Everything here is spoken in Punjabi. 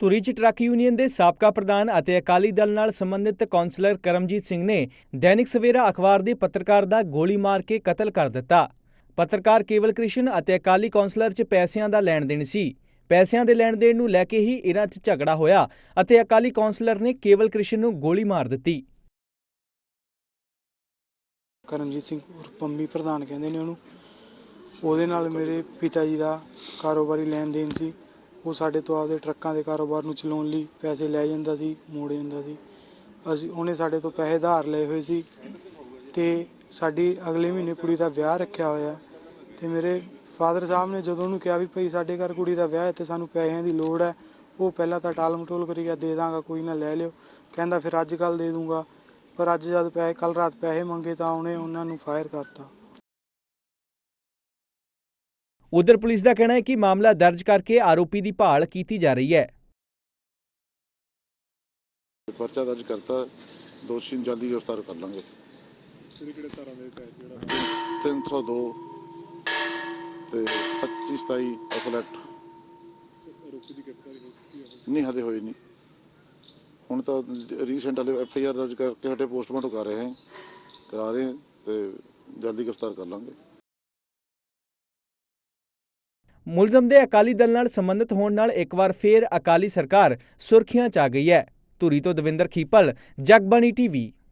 ਧੁਰੀ ਚ ਟਰੱਕ ਯੂਨੀਅਨ ਦੇ ਸਾਬਕਾ ਪ੍ਰਧਾਨ ਅਤੇ ਅਕਾਲੀ ਦਲ ਨਾਲ ਸੰਬੰਧਿਤ ਕੌਂਸਲਰ ਕਰਮਜੀਤ ਸਿੰਘ ਨੇ ਦੈਨਿਕ ਸਵੇਰਾ ਅਖਬਾਰ ਦੇ ਪੱਤਰਕਾਰ ਦਾ ਗੋਲੀ ਮਾਰ ਕੇ ਕਤਲ ਕਰ ਦਿੱਤਾ। ਪੱਤਰਕਾਰ ਕੇਵਲ ਕ੍ਰਿਸ਼ਨ ਅਤੇ ਅਕਾਲੀ ਕੌਂਸਲਰ 'ਚ ਪੈਸਿਆਂ ਦਾ ਲੈਣ ਦੇਣ ਸੀ। ਪੈਸਿਆਂ ਦੇ ਲੈਣ ਦੇਣ ਨੂੰ ਲੈ ਕੇ ਹੀ ਇਹਨਾਂ 'ਚ ਝਗੜਾ ਹੋਇਆ ਅਤੇ ਅਕਾਲੀ ਕੌਂਸਲਰ ਨੇ ਕੇਵਲ ਕ੍ਰਿਸ਼ਨ ਨੂੰ ਗੋਲੀ ਮਾਰ ਦਿੱਤੀ। ਕਰਮਜੀਤ ਸਿੰਘ ਪੰਮੀ ਪ੍ਰਧਾਨ ਕਹਿੰਦੇ ਨੇ ਉਹਨੂੰ। ਉਹਦੇ ਨਾਲ ਮੇਰੇ ਪਿਤਾ ਜੀ ਦਾ ਕਾਰੋਬਾਰੀ ਲੈਣ ਦੇਣ ਸੀ। ਉਹ ਸਾਡੇ ਤੋਂ ਆਪਦੇ ਟਰੱਕਾਂ ਦੇ ਕਾਰੋਬਾਰ ਨੂੰ ਚਲਾਉਣ ਲਈ ਪੈਸੇ ਲੈ ਜਾਂਦਾ ਸੀ, ਮੋੜ ਜਾਂਦਾ ਸੀ। ਅਸੀਂ ਉਹਨੇ ਸਾਡੇ ਤੋਂ ਪੈਸੇ ਧਾਰ ਲਏ ਹੋਏ ਸੀ ਤੇ ਸਾਡੀ ਅਗਲੇ ਮਹੀਨੇ ਕੁੜੀ ਦਾ ਵਿਆਹ ਰੱਖਿਆ ਹੋਇਆ। ਹੈ ਤੇ ਮੇਰੇ ਫਾਦਰ ਸਾਹਿਬ ਨੇ ਜਦੋਂ ਉਹਨੂੰ ਕਿਹਾ ਵੀ ਭਈ ਸਾਡੇ ਘਰ ਕੁੜੀ ਦਾ ਵਿਆਹ ਹੈ ਤੇ ਸਾਨੂੰ ਪੈਸਿਆਂ ਦੀ ਲੋੜ ਹੈ, ਉਹ ਪਹਿਲਾਂ ਤਾਂ ਟਾਲ ਮਟੋਲ ਕਰੀ ਗਿਆ, ਦੇ ਦਾਂਗਾ, ਕੋਈ ਨਾ ਲੈ ਲਿਓ। ਕਹਿੰਦਾ ਫਿਰ ਅੱਜ ਕੱਲ ਦੇ ਦੂੰਗਾ। ਪਰ ਅੱਜ ਜਦ ਪੈਸੇ ਕੱਲ ਰਾਤ ਪੈਸੇ ਮੰਗੇ ਤਾਂ ਉਹਨੇ ਉਹਨਾਂ ਨੂੰ ਫਾਇਰ ਕਰਤਾ। ਉਧਰ ਪੁਲਿਸ ਦਾ ਕਹਿਣਾ ਹੈ ਕਿ ਮਾਮਲਾ ਦਰਜ ਕਰਕੇ ਆਰੋਪੀ ਦੀ ਭਾਲ ਕੀਤੀ ਜਾ ਰਹੀ ਹੈ। ਪਰਚਾ ਦਰਜ ਕਰਤਾ, ਦੋਸ਼ੀ ਨੂੰ ਜਲਦੀ ਗ੍ਰਿਫਤਾਰ ਕਰ ਲਾਂਗੇ। ਕਿਹੜੇ ਕਿਹੜੇ ਧਾਰਾਂ ਦੇ ਤਹਿਤ ਜਿਹੜਾ 302 ਤੇ 25 27 ਅਸਲੈਕਟ ਆਰੋਪੀ ਦੀ ਗ੍ਰਿਫਤਾਰੀ ਹੋ ਚੁੱਕੀ ਹੈ ਨਹੀਂ ਹਲੇ ਹੋਈ ਨਹੀਂ। ਹੁਣ ਤਾਂ ਰੀਸੈਂਟ ਹਲੇ ਐਫ ਆਈ ਆਰ ਦਰਜ ਕਰਕੇ ਹਟੇ ਪੋਸਟਮਾਰਟਮ ਕਰ ਰਹੇ ਹਾਂ। ਕਰਾ ਰਹੇ ਹਾਂ ਤੇ ਜਲਦੀ ਗ੍ਰਿਫਤਾਰ ਕਰ ਲਾਂਗੇ। ਮੁਲਜ਼ਮ ਦੇ ਅਕਾਲੀ ਦਲ ਨਾਲ ਸੰਬੰਧਿਤ ਹੋਣ ਨਾਲ ਇੱਕ ਵਾਰ ਫੇਰ ਅਕਾਲੀ ਸਰਕਾਰ ਸੁਰਖੀਆਂ 'ਚ ਆ ਗਈ ਹੈ। ਧੂਰੀ ਤੋਂ ਦਵਿੰਦਰ ਖੀਪਲ, ਜਗਬਾਣੀ ਟੀਵੀ